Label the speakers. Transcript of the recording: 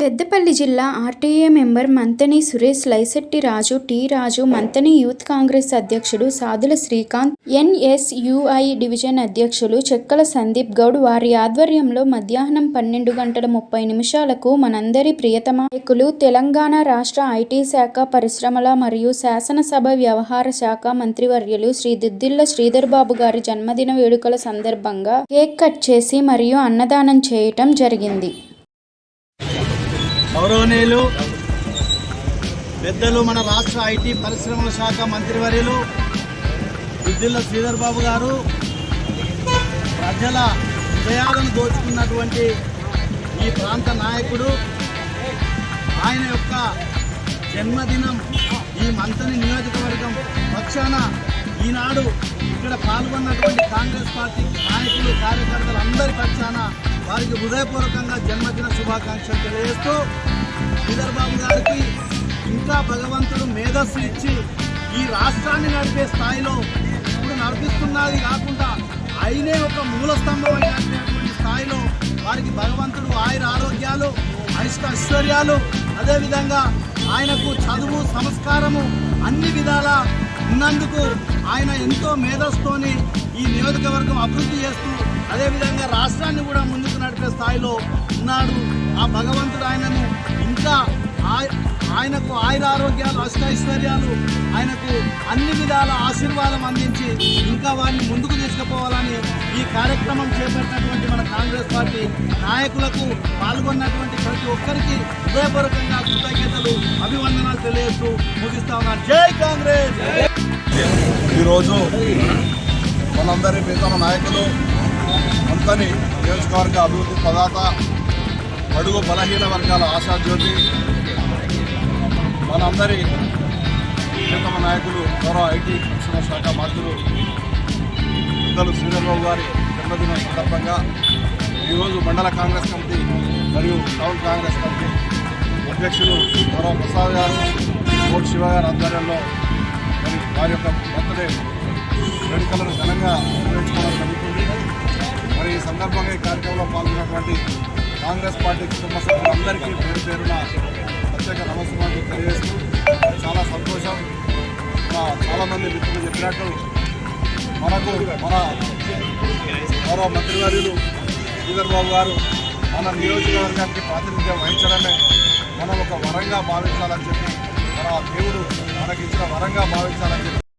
Speaker 1: పెద్దపల్లి జిల్లా RTA member Mantani Suresh Laishetti Raju T Raju Mantani youth Congress అధ్యక్షుడు Sadula Srikanth NSUI division అధ్యక్షులు చెక్కల సందీప్ గౌడ్ వారి ఆధ్వర్యంలో మధ్యాహ్నం పన్నెండు గంటల ముప్పై నిమిషాలకు మనందరి ప్రియతమ నాయకులు తెలంగాణ రాష్ట్ర ఐటీ శాఖ పరిశ్రమల మరియు శాసనసభ వ్యవహార శాఖ మంత్రివర్యులు శ్రీ దిద్దిల్ల శ్రీధర్ బాబు గారి జన్మదిన వేడుకల సందర్భంగా కేక్ కట్ చేసి మరియు అన్నదానం చేయటం జరిగింది.
Speaker 2: గౌరవనీయులు పెద్దలు మన రాష్ట్ర ఐటీ పరిశ్రమల శాఖ మంత్రివర్యులు విద్యుల శ్రీధర్ బాబు గారు ప్రజల హృదయాలను దోచుకున్నటువంటి ఈ ప్రాంత నాయకుడు ఆయన యొక్క జన్మదినం ఈ మంతని నియోజకవర్గం పక్షాన ఈనాడు ఇక్కడ పాల్గొన్నటువంటి కాంగ్రెస్ పార్టీ నాయకులు కార్యకర్తలు అందరి పక్షాన వారికి హృదయపూర్వకంగా జన్మదిన శుభాకాంక్షలు తెలియజేస్తూ చంద్రబాబు గారికి ఇంకా భగవంతుడు మేధస్సు ఇచ్చి ఈ రాష్ట్రాన్ని నడిపే స్థాయిలో ఇప్పుడు నడిపిస్తున్నది కాకుండా ఆయనే ఒక మూల స్తంభం అయినటువంటి స్థాయిలో వారికి భగవంతుడు ఆయుర ఆరోగ్యాలు ఐష్ట ఐశ్వర్యాలు అదేవిధంగా ఆయనకు చదువు సంస్కారము అన్ని విధాల ఉన్నందుకు ఆయన ఎంతో మేధస్తోని ఈ నియోజకవర్గం అభివృద్ధి చేస్తూ అదేవిధంగా రాష్ట్రాన్ని కూడా ముందుకు నడిపే స్థాయిలో ఉన్నాడు ఆ భగవంతుడు ఆయనను. ఇంకా ఆయ- ఆయనకు ఆయుర ఆరోగ్యాలు అష్టైశ్వర్యాలు ఆయనకు అన్ని విధాల ఆశీర్వాదం అందించి ఇంకా వారిని ముందుకు తీసుకుపోవాలని ఈ కార్యక్రమం చేపట్టినటువంటి మన కాంగ్రెస్ పార్టీ నాయకులకు పాల్గొన్నటువంటి ప్రతి ఒక్కరికి హృదయపూర్వకంగా కృతజ్ఞతలు అభివందనాలు తెలియజేస్తూ ముగిస్తా ఉన్నారు జై కాంగ్రెస్!
Speaker 3: ఈరోజు మనందరి మిగతా నాయకులు అంతని నియోజకవర్గ అభివృద్ధి ప్రదాత అడుగు బలహీన వర్గాల ఆశాజ్యోతి మనందరి అత్యుత్తమ నాయకులు గౌరవ ఐటీ శిక్షణ శాఖ మంత్రులు పెద్దలు శ్రీధర్బాబు గారి జన్మదిన సందర్భంగా ఈరోజు మండల కాంగ్రెస్ కమిటీ మరియు టౌన్ కాంగ్రెస్ కమిటీ అధ్యక్షులు గౌరవ ప్రసాద్ గారు కోటి శివ గారి ఆధ్వర్యంలో మరి వారి యొక్క బర్త్డే వేడుకలను ఘనంగా మరి ఈ సందర్భంగా ఈ కార్యక్రమంలో పాల్గొన్నటువంటి కాంగ్రెస్ పార్టీ కుటుంబ సభ్యులందరికీ పేరు పేరున ప్రత్యేక నమస్కారాలు తెలియజేస్తూ చాలా సంతోషం. మన చాలామంది మిత్రులు చెప్పినట్టు మనకు మన గౌరవ మంత్రివర్యులు శ్రీధర్ బాబు గారు మన నియోజకవర్గానికి ప్రాతినిధ్యం వహించడమే మనం ఒక వరంగా భావించాలని చెప్పి మన దేవుడు మనకి ఇచ్చిన వరంగా భావించాలని చెప్పి